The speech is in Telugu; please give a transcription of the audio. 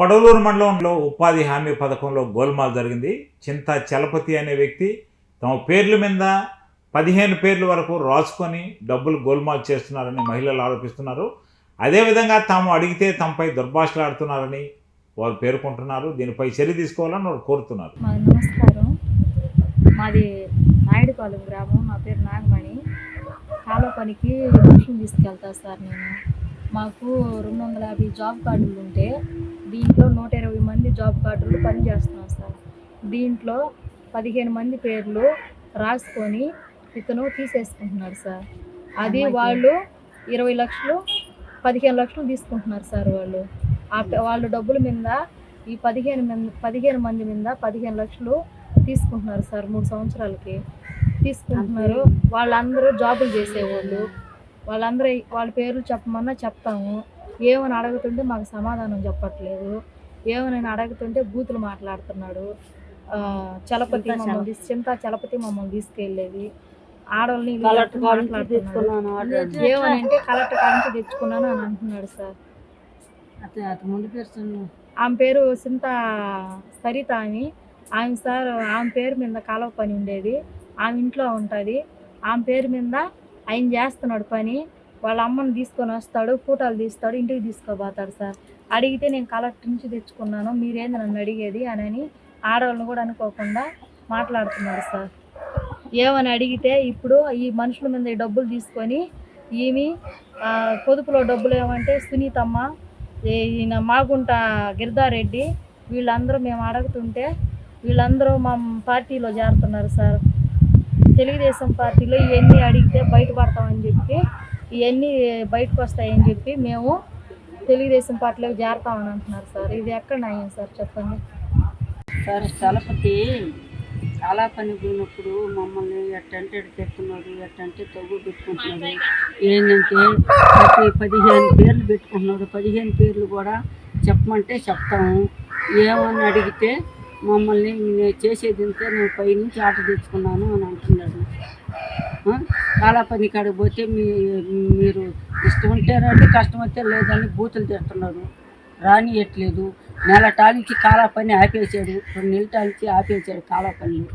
పొడలూరు మండలంలో ఉపాధి హామీ పథకంలో గోల్మాల్ జరిగింది. చింత చలపతి అనే వ్యక్తి తమ పేర్ల మీద పదిహేను పేర్ల వరకు రాసుకొని డబ్బులు గోల్మాల్ చేస్తున్నారని మహిళలు ఆరోపిస్తున్నారు. అదేవిధంగా తాము అడిగితే తమపై దుర్భాషలాడుతున్నారని వారు పేర్కొంటున్నారు. దీనిపై చర్య తీసుకోవాలని వారు కోరుతున్నారు. మాది నమస్కారం. మాది నాయుడుపాలెం గ్రామం. నా పేరు నాగమణి. కాలువ పనికి మనుషులు తీసుకెళ్తా సార్ నేను. మాకు రెండు వందల యాభై జాబ్ కార్డులు ఉంటే దీంట్లో నూట ఇరవై మంది జాబ్ కార్డులు పని చేస్తున్నాం సార్. దీంట్లో పదిహేను మంది పేర్లు రాసుకొని ఇతను తీసేసుకుంటున్నాడు సార్. అది వాళ్ళు ఇరవై లక్షలు పదిహేను లక్షలు తీసుకుంటున్నారు సార్ వాళ్ళు. వాళ్ళు డబ్బుల మీద ఈ పదిహేను మంది పదిహేను మంది మీద పదిహేను లక్షలు తీసుకుంటున్నారు సార్ మూడు సంవత్సరాలకి. తీసుకుంటున్నారు. వాళ్ళందరూ జాబులు చేసేవాళ్ళు. వాళ్ళందరూ వాళ్ళ పేర్లు చెప్పమన్నా చెప్తాము. ఏమని అడుగుతుంటే మాకు సమాధానం చెప్పట్లేదు. ఏమని అడుగుతుంటే బూతులు మాట్లాడుతున్నాడు. చలపతి మమ్మల్ని చింతా చలపతి మమ్మల్ని తీసుకెళ్ళేది. ఆడవాళ్ళని మాట్లాడుతున్నాడు. ఏమని అంటే కలెక్టర్ కాడ నుంచి తెచ్చుకున్నాను అని అంటున్నాడు సార్. ఆమె పేరు సింత సరిత అని. ఆమె సార్ ఆమె పేరు మీద కాలువ పని ఉండేది. ఆమె ఇంట్లో ఉంటుంది. ఆమె పేరు మీద ఆయన చేస్తున్నాడు పని. వాళ్ళ అమ్మని తీసుకొని వస్తాడు ఫోటోలు తీస్తాడు ఇంటికి తీసుకోబోతాడు సార్. అడిగితే నేను కలెక్టర్ నుంచి తెచ్చుకున్నాను మీరేంది నన్ను అడిగేది అని అని ఆడవాళ్ళని కూడా అనుకోకుండా మాట్లాడుతున్నారు సార్. ఏమని అడిగితే ఇప్పుడు ఈ మనుషుల మీద ఈ డబ్బులు తీసుకొని ఈమె పొదుపులో డబ్బులు ఏమంటే సునీతమ్మ ఈయన మాగుంట గిరిదారెడ్డి వీళ్ళందరూ మేము అడుగుతుంటే వీళ్ళందరూ మా పార్టీలో చేరుతున్నారు సార్. తెలుగుదేశం పార్టీలో ఇవన్నీ అడిగితే బయటపడతామని చెప్పి ఇవన్నీ బయటకు వస్తాయని చెప్పి మేము తెలుగుదేశం పార్టీలోకి చేరతామని అంటున్నారు సార్. ఇది ఎక్కడ న్యాయం సార్? చెప్పండి. సార్ చలపతి చాలా పని పోయినప్పుడు మమ్మల్ని ఎట్టంటే ఎట్ట ఎట్టంటే తగ్గు పెట్టుకుంటున్నాడు ఏంటంటే ప్రతి పదిహేను పేర్లు పెట్టుకుంటున్నాడు పదిహేను పేర్లు కూడా చెప్పమంటే చెప్తాము. ఏమని అడిగితే మమ్మల్ని నేను చేసేది ఇంతే నేను పైనుంచి ఆట తెచ్చుకున్నాను అని అంటున్నాడు. చాలా పని కాడికి పోతే మీ మీరు ఇష్టం ఉంటే రండి కష్టం అయితే లేదని బూతులు తింటున్నారు రానియట్లేదు. నెల టాలించి కాలా పని ఆపేశాడు. రెండు నెలల టాలించి ఆపేశాడు కాలా పనులు